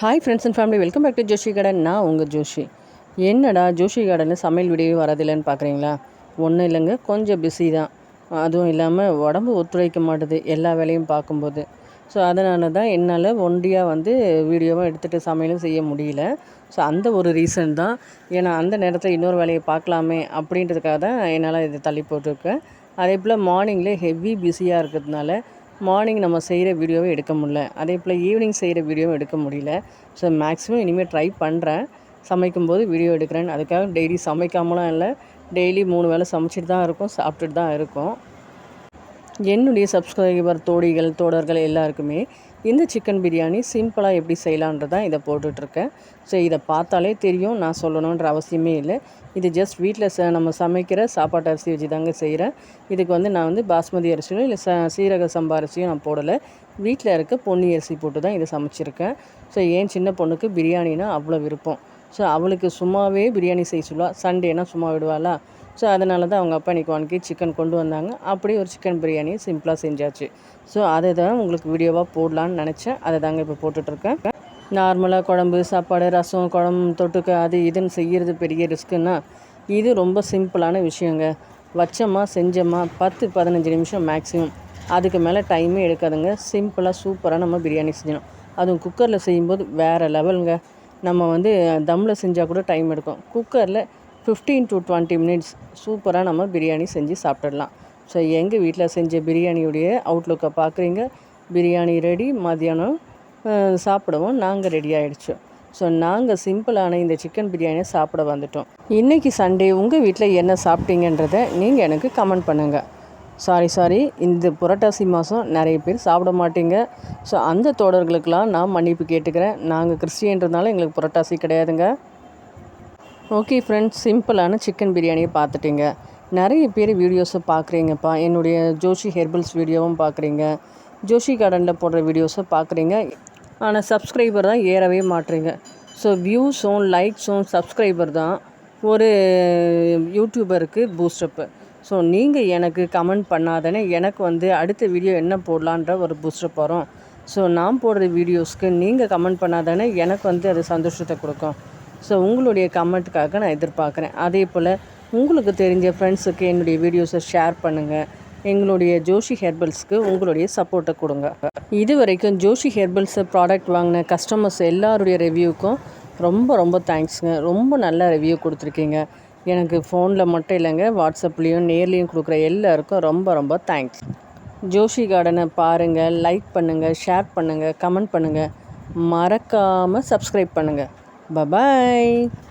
Hi friends and family welcome back to Joshi garden நான் உங்கள் ஜோஷி. என்னடா ஜோஷி கார்டனில் சமையல் வீடியோ வரதில்லைன்னு பார்க்குறீங்களா ஒன்றும் இல்லைங்க கொஞ்சம் பிஸி தான். அதுவும் இல்லாமல் உடம்பு ஒத்துழைக்க மாட்டுது எல்லா வேலையும் பார்க்கும்போது. ஸோ அதனால தான் என்னால் ஒண்டியாக வந்து வீடியோவும் எடுத்துகிட்டு சமையலும் செய்ய முடியல. ஸோ அந்த ஒரு ரீசன் தான். ஏன்னா அந்த நேரத்தில் இன்னொரு வேலையை பார்க்கலாமே அப்படின்றதுக்காக தான் என்னால் இதை தள்ளி போட்டிருக்கேன். அதே போல் மார்னிங்கில் ஹெவி பிஸியாக இருக்கிறதுனால மார்னிங் நம்ம செய்கிற வீடியோவை எடுக்க முடியல. அதே போல் ஈவினிங் செய்கிற வீடியோவும் எடுக்க முடியல. ஸோ மேக்ஸிமம் இனிமேல் ட்ரை பண்ணுறேன் சமைக்கும்போது வீடியோ எடுக்கிறேன். அதுக்காக டெய்லி சமைக்காமலாம் இல்லை. டெய்லி மூணு வேளை சமைச்சிட்டு தான் இருக்கும். சாப்பிட்டுட்டு தான் இருக்கும். என்னுடைய சப்ஸ்கிரைபர் தோழிகள் தோழர்கள் எல்லாருக்குமே இந்த சிக்கன் பிரியாணி சிம்பிளாக எப்படி செய்யலான்றதான் இதை போட்டுட்ருக்கேன். ஸோ இதை பார்த்தாலே தெரியும் நான் சொல்லணுன்ற அவசியமே இல்லை. இது ஜஸ்ட் வீட்டில் ச நம்ம சமைக்கிற சாப்பாட்டு அரிசி வச்சு தாங்க செய்கிறேன் இதுக்கு வந்து நான் வந்து பாஸ்மதி அரிசியும் இல்லை ச சீரக சம்பா அரிசியும் நான் போடலை. வீட்டில் இருக்க பொன்னி அரிசி போட்டு தான் இதை சமைச்சிருக்கேன். ஸோ ஏன் சின்ன பொண்ணுக்கு பிரியாணினா அவ்வளோ விருப்பம். ஸோ அவளுக்கு சும்மாவே பிரியாணி செய்ய சொல்லுவாள் சண்டேனா சும்மா விடுவாளா? ஸோ அதனால தான் அவங்க அப்பா இன்றைக்கி ஒன் கேஜி சிக்கன் கொண்டு வந்தாங்க. அப்படியே ஒரு சிக்கன் பிரியாணி சிம்பிளாக செஞ்சாச்சு. ஸோ அதை தான் உங்களுக்கு வீடியோவாக போடலான்னு நினச்சேன். அதை தாங்க இப்போ போட்டுட்ருக்கேன். நார்மலாக குழம்பு சாப்பாடு ரசம் குழம்பு தொட்டுக்க அது இதுன்னு செய்கிறது பெரிய ரிஸ்க்குன்னா இது ரொம்ப சிம்பிளான விஷயங்க. வச்சோமா செஞ்சோமா பத்து பதினஞ்சு நிமிஷம் மேக்ஸிமம் அதுக்கு மேலே டைமே எடுக்காதுங்க. சிம்பிளாக சூப்பராக நம்ம பிரியாணி செஞ்சணும் அதுவும் குக்கரில் செய்யும்போது வேறு லெவலுங்க நம்ம வந்து தம்மில் செஞ்சால் கூட டைம் எடுக்கும். குக்கரில் ஃபிஃப்டீன் டு டுவெண்ட்டி மினிட்ஸ் சூப்பராக நம்ம பிரியாணி செஞ்சு சாப்பிட்டுடலாம் ஸோ எங்கள் வீட்டில் செஞ்ச பிரியாணியுடைய அவுட்லுக்கை பார்க்குறீங்க பிரியாணி ரெடி மதியானம் சாப்பிடவும் நாங்கள் ரெடி ஆகிடுச்சோம் ஸோ நாங்கள் சிம்பிளான இந்த சிக்கன் பிரியாணியை சாப்பிட வந்துட்டோம். இன்றைக்கி சண்டே உங்கள் வீட்டில் என்ன சாப்பிட்டீங்கன்றதை நீங்கள் எனக்கு கமெண்ட் பண்ணுங்கள் சாரி சாரி இந்த புரட்டாசி மாதம் நிறைய பேர் சாப்பிட மாட்டீங்க. ஸோ அந்த தோழர்களுக்கெல்லாம் நான் மன்னிப்பு கேட்டுக்கிறேன். நாங்கள் கிறிஸ்டியன்றதுனால எங்களுக்கு புரட்டாசி கிடையாதுங்க. ஓகே ஃப்ரெண்ட்ஸ் சிம்பிளான சிக்கன் பிரியாணியை பார்த்துட்டீங்க. நிறைய பேர் வீடியோஸை பார்க்குறீங்கப்பா. என்னுடைய ஜோஷி ஹெர்பல்ஸ் வீடியோவும் பார்க்குறீங்க. ஜோஷி கார்டனில் போடுற வீடியோஸை பார்க்குறீங்க. ஆனால் சப்ஸ்கிரைபர் தான் ஏறவே மாட்டுறீங்க ஸோ வியூஸும் லைக்ஸும் சப்ஸ்கிரைபர் தான் ஒரு யூடியூபருக்கு பூஸ்டப்பு ஸோ நீங்கள் எனக்கு கமெண்ட் பண்ணாதானே எனக்கு வந்து அடுத்த வீடியோ என்ன போடலான்ற ஒரு பூஸ்டப் வரும். ஸோ நான் போடுற வீடியோஸ்க்கு நீங்கள் கமெண்ட் பண்ணாதானே எனக்கு வந்து அது சந்தோஷத்தை கொடுக்கும். ஸோ உங்களுடைய கமெண்ட்டுக்காக நான் எதிர்பார்க்குறேன். அதே போல் உங்களுக்கு தெரிஞ்ச ஃப்ரெண்ட்ஸுக்கு என்னுடைய வீடியோஸை ஷேர் பண்ணுங்கள் எங்களுடைய ஜோஷி ஹெர்பல்ஸ்க்கு உங்களுடைய சப்போர்ட்டை கொடுங்க. இது வரைக்கும் ஜோஷி ஹெர்பல்ஸ் ப்ராடக்ட் வாங்கின கஸ்டமர்ஸ் எல்லாருடைய ரிவ்யூக்கும் ரொம்ப ரொம்ப தேங்க்ஸுங்க ரொம்ப நல்ல ரிவ்யூ கொடுத்துருக்கீங்க. எனக்கு ஃபோனில் மட்டும் இல்லைங்க வாட்ஸ்அப்லேயும் நேர்லேயும் கொடுக்குற எல்லாருக்கும் ரொம்ப ரொம்ப தேங்க்ஸ் ஜோஷி கார்டனை பாருங்கள் லைக் பண்ணுங்கள் ஷேர் பண்ணுங்கள் கமெண்ட் பண்ணுங்கள் மறக்காமல் சப்ஸ்கிரைப் பண்ணுங்கள் Bye-bye.